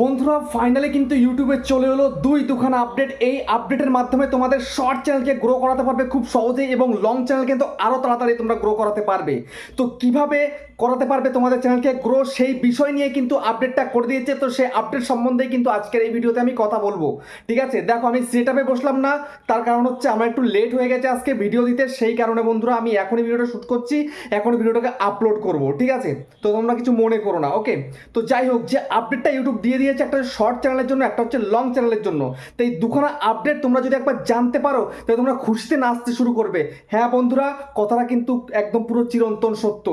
বন্ধুরা ফাইনালি কিন্তু ইউটিউবে চলে এলো দুই দুখানা আপডেট এই আপডেটের মাধ্যমে তোমাদের শর্ট চ্যানেলকে গ্রো করাতে পারবে খুব সহজেই এবং লং চ্যানেল কিন্তু আরও তাড়াতাড়ি তোমরা গ্রো করাতে পারবে। তো কীভাবে করাতে পারবে তোমাদের চ্যানেলকে গ্রো সেই বিষয় নিয়ে কিন্তু আপডেটটা করে দিয়েছে। তো সেই আপডেট সম্বন্ধেই কিন্তু আজকের এই ভিডিওতে আমি কথা বলব। ঠিক আছে? দেখো, আমি সেট বসলাম না, তার কারণ হচ্ছে আমার একটু লেট হয়ে গেছে আজকে ভিডিও দিতে। সেই কারণে বন্ধুরা, আমি এখনই ভিডিওটা শ্যুট করছি এখন ভিডিওটাকে আপলোড করব। ঠিক আছে? তো তোমরা কিছু মনে করো না ওকে তো যাই হোক, যে আপডেটটা ইউটিউব দিয়ে দিয়েছে একটা শর্ট চ্যানেলের জন্য, একটা হচ্ছে লং চ্যানেলের জন্য। তো এই দুখানা আপডেট তোমরা যদি একবার জানতে পারো, তাহলে তোমরা খুশিতে নাচতে শুরু করবে। হ্যাঁ বন্ধুরা, কথাটা কিন্তু একদম পুরো চিরন্তন সত্য।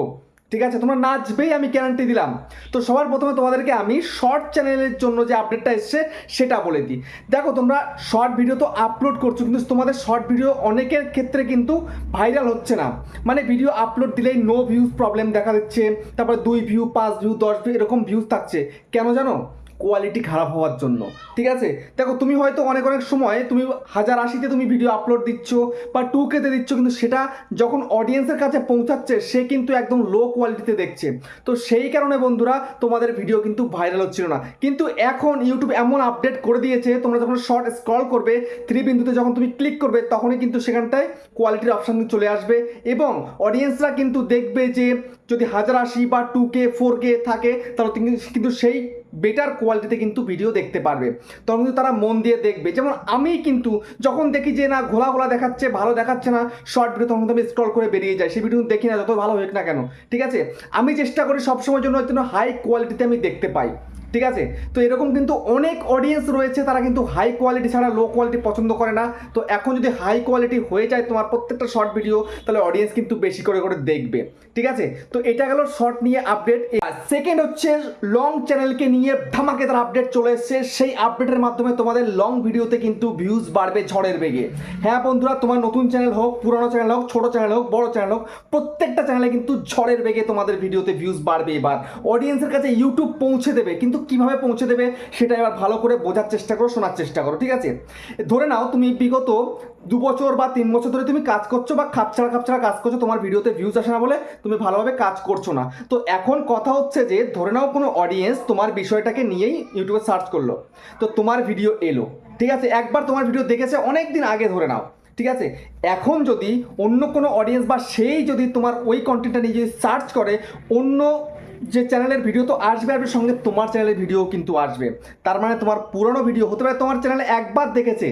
ঠিক আছে, তোমরা নাচবেই আমি গ্যারান্টি দিলাম। তো সবার প্রথমে তোমাদেরকে আমি শর্ট চ্যানেলের জন্য যে আপডেটটা এসছে, সেটা বলে দিই। দেখো, তোমরা শর্ট ভিডিও তো আপলোড করছ, কিন্তু তোমাদের শর্ট ভিডিও অনেকের ক্ষেত্রে কিন্তু ভাইরাল হচ্ছে না। মানে ভিডিও আপলোড দিলেই নো ভিউজ প্রবলেম দেখা দিচ্ছে, তারপরে দুই ভিউ পাঁচ ভিউ দশ ভিউ এরকম ভিউজ থাকছে। কেন জানো? কোয়ালিটি খারাপ হওয়ার জন্য। ঠিক আছে? দেখো, তুমি হয়তো অনেক অনেক সময় তুমি হাজার আশিতে তুমি ভিডিও আপলোড দিচ্ছ বা টু কেতে দিচ্ছ, কিন্তু সেটা যখন অডিয়েন্সের কাছে পৌঁছাচ্ছে, সে কিন্তু একদম লো কোয়ালিটিতে দেখছে। তো সেই কারণে বন্ধুরা, তোমাদের ভিডিও কিন্তু ভাইরাল হচ্ছিল না। কিন্তু এখন ইউটিউব এমন আপডেট করে দিয়েছে, তোমরা যখন শর্ট স্ক্রল করবে থ্রি বিন্দুতে যখন তুমি ক্লিক করবে, তখনই কিন্তু সেখানটায় কোয়ালিটির অপশান চলে আসবে এবং অডিয়েন্সরা কিন্তু দেখবে যে যদি হাজার আশি বা টু কে ফোর কে থাকে, তাহলে কিন্তু- সেই বেটার কোয়ালিটিতে কিন্তু ভিডিও দেখতে পারবে। তখন কিন্তু তারা মন দিয়ে দেখবে। যেমন আমি কিন্তু যখন দেখি যে না ঘোলা ঘোলা দেখাচ্ছে, ভালো দেখাচ্ছে না শর্ট ভিডিও তখন আমি স্ক্রল করে বেরিয়ে যাই। সেই ভিডিও দেখি না, যত ভালো হোক না কেন, ঠিক আছে? আমি চেষ্টা করি সবসময়ের জন্য হাই কোয়ালিটিতে আমি দেখতে পাই। ঠিক আছে? তো এরকম কিন্তু অনেক অডিয়েন্স রয়েছে তারা কিন্তু হাই কোয়ালিটি ছাড়া লো কোয়ালিটি পছন্দ করে না। তো এখন যদি হাই কোয়ালিটি হয়ে যায় তোমার প্রত্যেকটা শর্ট ভিডিও তাহলে অডিয়েন্স কিন্তু বেশি করে করে দেখবে। ঠিক আছে? তো এটা গেল শর্ট নিয়ে আপডেট সেকেন্ড হচ্ছে লং চ্যানেলকে নিয়ে ধামাকেদার আপডেট চলে এসছে। সেই আপডেটের মাধ্যমে তোমাদের লং ভিডিওতে কিন্তু ভিউজ বাড়বে ঝড়ের বেগে। হ্যাঁ বন্ধুরা, তোমার নতুন চ্যানেল হোক, পুরনো চ্যানেল হোক, ছোট চ্যানেল হোক, বড় চ্যানেল হোক, প্রত্যেকটা চ্যানেলে কিন্তু ঝড়ের বেগে তোমাদের ভিডিওতে ভিউজ বাড়বে এবার। অডিয়েন্সের কাছে ইউটিউব পৌঁছে দেবে। কিন্তু কীভাবে পৌঁছে দেবে সেটা এবার ভালো করে বোঝার চেষ্টা করো, শোনার চেষ্টা করো, ঠিক আছে? ধরে নাও তুমি বিগত দু বছর বা তিন বছর ধরে তুমি কাজ করছ বা খাপছাড়া খাপছাড়া কাজ করছ, তোমার ভিডিওতে ভিউজ আসে না বলে তুমি ভালোভাবে কাজ করছ না। তো এখন কথা হচ্ছে যে, ধরে নাও কোনো অডিয়েন্স তোমার বিষয়টাকে নিয়েই ইউটিউবে সার্চ করল, তো তোমার ভিডিও এলো, ঠিক আছে? একবার তোমার ভিডিও দেখেছে অনেক দিন আগে ধরে নাও, ঠিক আছে? এখন যদি অন্য কোনো অডিয়েন্স বা সেই যদি তোমার ওই কন্টেন্টটা নিয়ে যদি সার্চ করে, অন্য যে চ্যানেলের ভিডিও তো আসবে আসবে সঙ্গে তোমার চ্যানেলের ভিডিও কিন্তু আসবে। তার মানে তোমার পুরনো ভিডিও হতে পারে, তোমার চ্যানেলে একবার দেখেছে।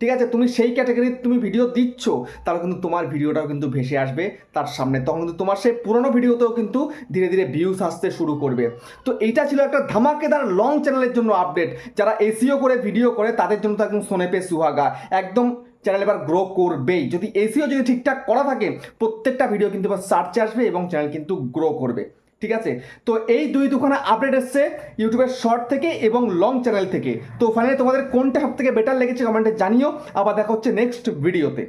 ঠিক আছে, তুমি সেই ক্যাটাগরির তুমি ভিডিও দিচ্ছ, তাহলে কিন্তু তোমার ভিডিওটাও কিন্তু ভেসে আসবে তার সামনে। তখন কিন্তু তোমার সেই পুরনো ভিডিওতেও কিন্তু ধীরে ধীরে ভিউজ আসতে শুরু করবে। তো এইটা ছিল একটা ধামাকেদার লং চ্যানেলের জন্য আপডেট যারা এসিও করে ভিডিও করে, তাদের জন্য তো একদম সোনেপে সুহাগা। একদম চ্যানেল এবার গ্রো করবেই। যদি এসিও যদি ঠিকঠাক করা থাকে, প্রত্যেকটা ভিডিও কিন্তু এবার সার্চে আসবে এবং চ্যানেল কিন্তু গ্রো করবে। ঠিক আছে? তো এই দুই দুখানা আপডেট এসছে ইউটিউবের শর্ট থেকে এবং লং চ্যানেল থেকে। তো ফাইনালি তোমাদের কোনটা সব থেকে বেটার লেগেছে কমেন্টে জানিও। আবার দেখা হচ্ছে নেক্সট ভিডিওতে